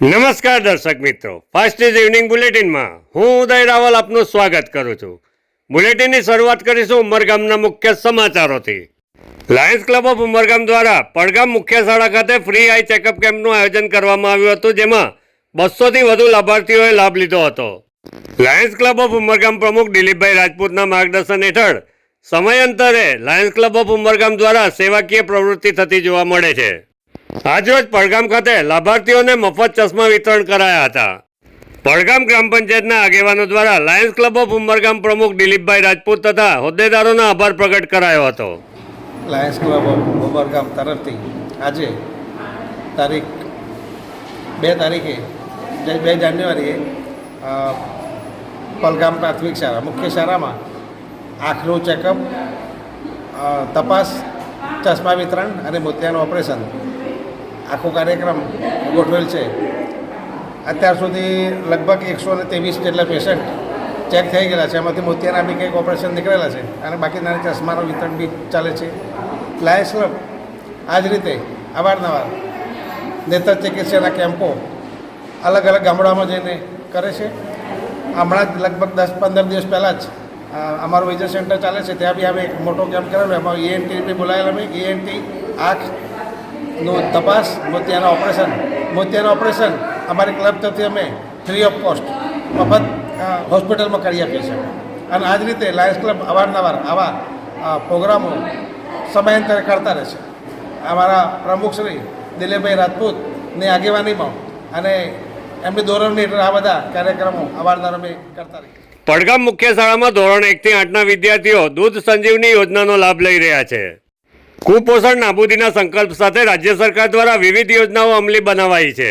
નમસ્કાર દર્શક મિત્રો. ફાસ્ટ ઇઝ ઇવનિંગ બુલેટિનમાં હું ઉદય રાવલ આપનું સ્વાગત કરું છું. બુલેટિનની શરૂઆત કરીશું ઉમરગામના મુખ્ય સમાચારોથી. લાયન્સ ક્લબ ઓફ ઉમરગામ દ્વારા પડગામ મુખ્ય શાળા ખાતે ફ્રી આઈ ચેકઅપ કેમ્પનું આયોજન કરવામાં આવ્યું હતું, જેમાં બસોથી વધુ લાભાર્થીઓએ લાભ લીધો હતો. લાયન્સ ક્લબ ઓફ ઉમરગામ પ્રમુખ દિલીપભાઈ રાજપૂતના માર્ગદર્શન હેઠળ સમયાંતરે લાયન્સ ક્લબ ઓફ ઉમરગામ દ્વારા સેવાકીય પ્રવૃત્તિ થતી જોવા મળે છે. આજરોજ પડગામ ખાતે લાભાર્થીઓને મફત ચશ્મા વિતરણ કરાયા હતા. પડગામ ગ્રામ પંચાયતના આગેવાનો દ્વારા લાયન્સ ક્લબ ઓફ ઉમરગામ પ્રમુખ દિલીપભાઈ રાજપૂત તથા હોદ્દેદારોનો આભાર પ્રગટ કરાયો હતો. લાયન્સ ક્લબ ઓફ ઉમરગામ તરફથી આજે તારીખ બે તારીખે, બે જાન્યુઆરીએ પલગામ પ્રાથમિક શાળા, મુખ્ય શાળામાં આંખનું ચેકઅપ તપાસ, ચશ્મા વિતરણ અને મોતિયાનું ઓપરેશન આખો કાર્યક્રમ ગોઠવેલ છે. અત્યાર સુધી લગભગ એકસો ને ત્રેવીસ જેટલા પેશન્ટ ચેક થઈ ગયેલા છે. એમાંથી મોતિયાના બી કંઈક ઓપરેશન નીકળેલા છે અને બાકી નાના ચશ્માનું વિતરણ બી ચાલે છે. લાયન્સ ક્લબ આ જ રીતે અવારનવાર નેત્ર ચિકિત્સાના કેમ્પો અલગ અલગ ગામડામાં જઈને કરે છે. હમણાં જ લગભગ દસ પંદર દિવસ પહેલાં જ અમારું વિજય સેન્ટર ચાલે છે. ત્યાં બી અમે એક મોટો કેમ્પ કરેલો. એમાં ઈએનટી બી બોલાયેલા અમે. ઈએનટી આંખનું તપાસ મોતિયાના ઓપરેશન મોતિયાના ઓપરેશન. અમારી ક્લબ તરફથી અમે ફ્રી ઓફ કોસ્ટ મફત હોસ્પિટલમાં કરી આપીએ છીએ. અને આ જ રીતે લાયન્સ ક્લબ અવારનવાર આવા પ્રોગ્રામો સમયાંતરે કરતા રહે છે. અમારા પ્રમુખ શ્રી દિલીપભાઈ રાજપૂતની આગેવાનીમાં અને એમની ધોરણની આ બધા કાર્યક્રમો અવારનવાર અમે કરતા રહીએ. પડગામ મુખ્ય શાળામાં ધોરણ એકથી આઠના વિદ્યાર્થીઓ દૂધ સંજીવની યોજનાનો લાભ લઈ રહ્યા છે. કુપોષણ નાબૂદીના સંકલ્પ સાથે રાજ્ય સરકાર દ્વારા વિવિધ યોજનાઓ અમલી બનાવાઈ છે.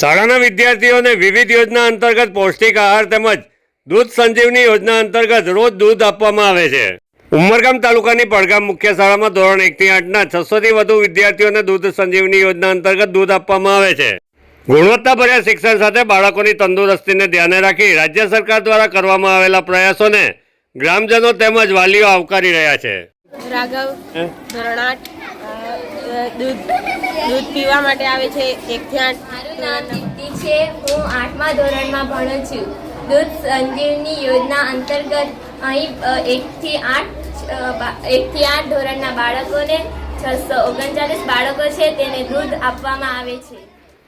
શાળાના વિદ્યાર્થીઓને વિવિધ યોજના અંતર્ગત પૌષ્ટિક આહાર તેમજ દૂધ સંજીવની યોજના અંતર્ગત રોજ દૂધ આપવામાં આવે છે. ઉમરગામ તાલુકાની પડગામ મુખ્ય શાળામાં ધોરણ એકથી આઠના છસોથી વધુ વિદ્યાર્થીઓને દૂધ સંજીવની યોજના અંતર્ગત દૂધ આપવામાં આવે છે. ગુણવત્તાભર્યા શિક્ષણ સાથે બાળકોની તંદુરસ્તીને ધ્યાને રાખી રાજ્ય સરકાર દ્વારા કરવામાં આવેલા પ્રયાસોને ગ્રામજનો તેમજ વાલીઓ આવકારી રહ્યા છે. રાઘવ ધરણાટ દૂધ દૂધ પીવા માટે આવે છે એકથી આઠ મારું નામ દીપ્તિ છે. હું આઠમા ધોરણમાં ભણું છું. દૂધ સંજીવની યોજના અંતર્ગત અહીં એકથી આઠ એકથી આઠ ધોરણના બાળકોને છસો ઓગણચાલીસ બાળકો છે તેને દૂધ આપવામાં આવે છે.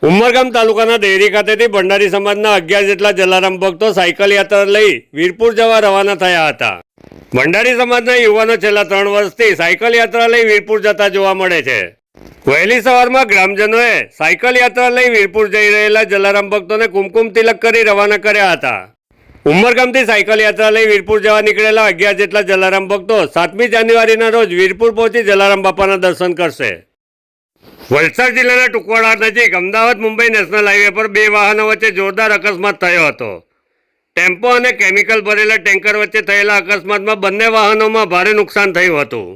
ઉમરગામ તાલુકાના ડેરી ખાતેથી ભંડારી સમાજના અગિયાર જેટલા જલારામ ભક્તો સાયકલ યાત્રા લઈ વીરપુર જવા રવાના થયા હતા. ભંડારી સમાજના યુવાનો છેલ્લા ત્રણ વર્ષથી સાયકલ યાત્રા લઈ વીરપુર જતા જોવા મળે છે. વહેલી સવારમાં ગ્રામજનોએ સાયકલ યાત્રા લઈ વીરપુર જઈ રહેલા જલારામ ભક્તોને કુમકુમ તિલક કરી રવાના કર્યા હતા. ઉમરગામથી સાયકલ યાત્રા લઈ વીરપુર જવા નીકળેલા અગિયાર જેટલા જલારામ ભક્તો સાતમી જાન્યુઆરીના રોજ વીરપુર પહોંચી જલારામ બાપાના દર્શન કરશે. વલસાડ જિલ્લાના ટુકવાડા નજીક અમદાવાદ મુંબઈ નેશનલ હાઈવે પર બે વાહનો વચ્ચે જોરદાર અકસ્માત થયો હતો. ટેમ્પો અને કેમિકલ ભરેલા ટેન્કર વચ્ચે થયેલા અકસ્માતમાં બંને વાહનોમાં ભારે નુકસાન થયું હતું.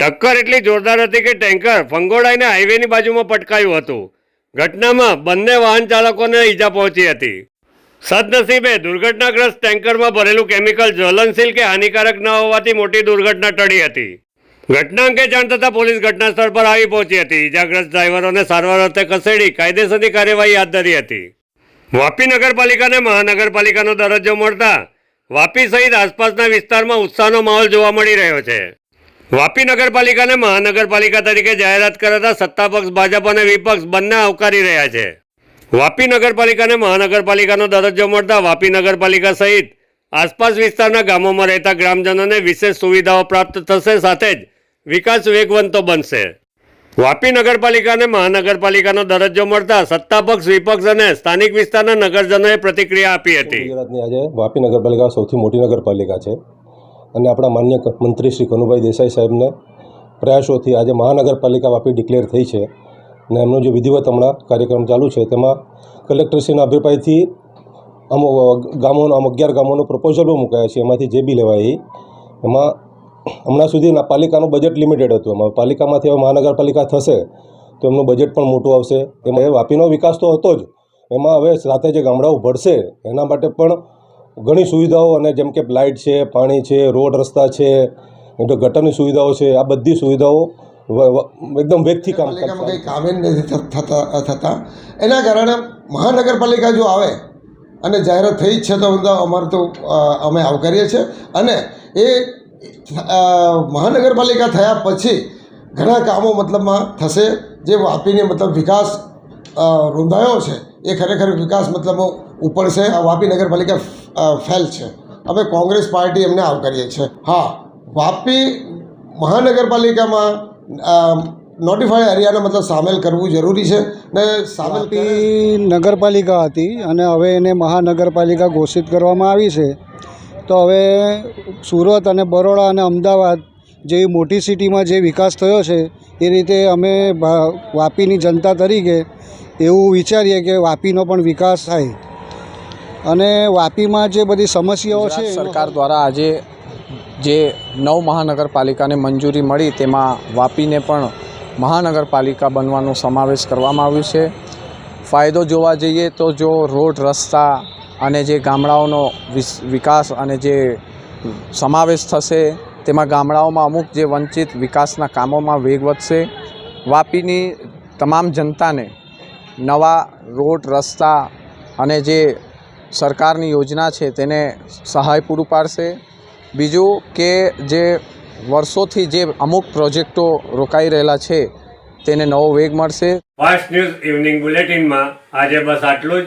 ટક્કર એટલી જોરદાર હતી કે ટેન્કર ફંગોળાઈને હાઈવેની બાજુમાં પટકાયું હતું. ઘટનામાં બંને વાહન ચાલકોને ઈજા પહોંચી હતી. સદનસીબે દુર્ઘટનાગ્રસ્ત ટેન્કરમાં ભરેલું કેમિકલ જ્વલનશીલ કે હાનિકારક ન હોવાથી મોટી દુર્ઘટના ટળી હતી. ઘટના અંગે જાણ થતાં પોલીસ ઘટનાસ્થળ પર આવી પહોંચી હતી. ઈજાગ્રસ્ત ડ્રાઈવરોને સારવાર અર્થે ખસેડી કાયદેસરની કાર્યવાહી હાથ ધરી હતી. વાપી નગરપાલિકાને મહાનગરપાલિકાનો દરજ્જો મળતા વાપી સહિત આસપાસના વિસ્તારમાં ઉત્સાહનો માહોલ જોવા મળી રહ્યો છે. વાપી નગરપાલિકાને મહાનગરપાલિકા તરીકે જાહેરાત કરાતા સત્તાપક્ષ ભાજપ અને વિપક્ષ બંને આવકારી રહ્યા છે. વાપી નગરપાલિકાને મહાનગરપાલિકાનો દરજ્જો મળતા વાપી નગરપાલિકા સહિત આસપાસ વિસ્તારના ગામોમાં રહેતા ગ્રામજનોને વિશેષ સુવિધાઓ પ્રાપ્ત થશે સાથે જ વિકાસ વેગવંતો બનશે. વાપી નગરપાલિકાને મહાનગરપાલિકાનો દરજ્જો મળતા સત્તાપક્ષ, વિપક્ષ અને સ્થાનિક વિસ્તારના નગરજનોએ પ્રતિક્રિયા આપી હતી. ગુજરાતની આજે વાપી નગરપાલિકા સૌથી મોટી નગરપાલિકા છે અને આપણા માન્ય મંત્રી શ્રી કનુભાઈ દેસાઈ સાહેબને પ્રયાસોથી આજે મહાનગરપાલિકા વાપી ડિક્લેર થઈ છે અને એમનો જે વિધિવત હમણાં કાર્યક્રમ ચાલુ છે તેમાં કલેક્ટરશ્રીના અભિપ્રાયથી અમુક ગામોનો અમુક અગિયાર ગામોનો પ્રપોઝલ મુકાયા છે, એમાંથી જે બી લેવાય એમાં હમણાં સુધી પાલિકાનું બજેટ લિમિટેડ હતું એમાં. પાલિકામાંથી હવે મહાનગરપાલિકા થશે તો એમનું બજેટ પણ મોટું આવશે. એમાં વાપીનો વિકાસ તો હતો જ. એમાં હવે સાથે જે ગામડાઓ ભળશે એના માટે પણ ઘણી સુવિધાઓ અને જેમ કે લાઇટ છે પાણી છે રોડ રસ્તા છે ગટરની સુવિધાઓ છે આ બધી સુવિધાઓ એકદમ વેગથી કામ કંઈ કામે નથી થતા એના કારણે મહાનગરપાલિકા જો આવે અને જાહેરાત થઈ જ છે તો અમારે તો અમે આવકારીએ છીએ. અને એ મહાનગરપાલિકા થયા પછી ઘણા કામો મતલબમાં થશે. જે વાપીને મતલબ વિકાસ રૂંધાયો છે, એ ખરેખર વિકાસ મતલબ ઉપડશે. આ વાપી નગરપાલિકા ફેલ છે. અમે કોંગ્રેસ પાર્ટી એમને આવકારીએ છીએ. હા, વાપી મહાનગરપાલિકામાં નોટિફાઈડ એરિયાને મતલબ સામેલ કરવું જરૂરી છે ને સામેલ નગરપાલિકા હતી અને હવે એને મહાનગરપાલિકા ઘોષિત કરવામાં આવી છે. તો હવે સુરત અને બરોડા અને અમદાવાદ જેવી મોટી સિટીમાં જે વિકાસ થયો છે એ રીતે અમે વાપીની જનતા તરીકે એવું વિચારીએ કે વાપીનો પણ વિકાસ થાય. અને વાપીમાં જે બધી સમસ્યાઓ છે સરકાર દ્વારા આજે જે નવ મહાનગરપાલિકાને મંજૂરી મળી તેમાં વાપીને પણ મહાનગરપાલિકા બનવાનો સમાવેશ કરવામાં આવ્યું છે. ફાયદો જોવા જઈએ તો જો રોડ રસ્તા અને જે ગામડાઓનો વિકાસ અને જે સમાવેશ થશે, તેમાં ગામડાઓમાં અમુક જે વંચિત વિકાસના કામોમાં વેગ વધશે. વાપીની તમામ જનતાને નવા રોડ, રસ્તા અને જે સરકારની યોજના છે તેને સહાય પૂરું પાડશે. બીજું કે જે વર્ષોથી જે અમુક પ્રોજેક્ટો રોકાઈ રહેલા છે, તેને નવો વેગ મળશે. ફાસ્ટ ન્યૂઝ ઇવનિંગ બુલેટિનમાં આજે બસ આટલું જ.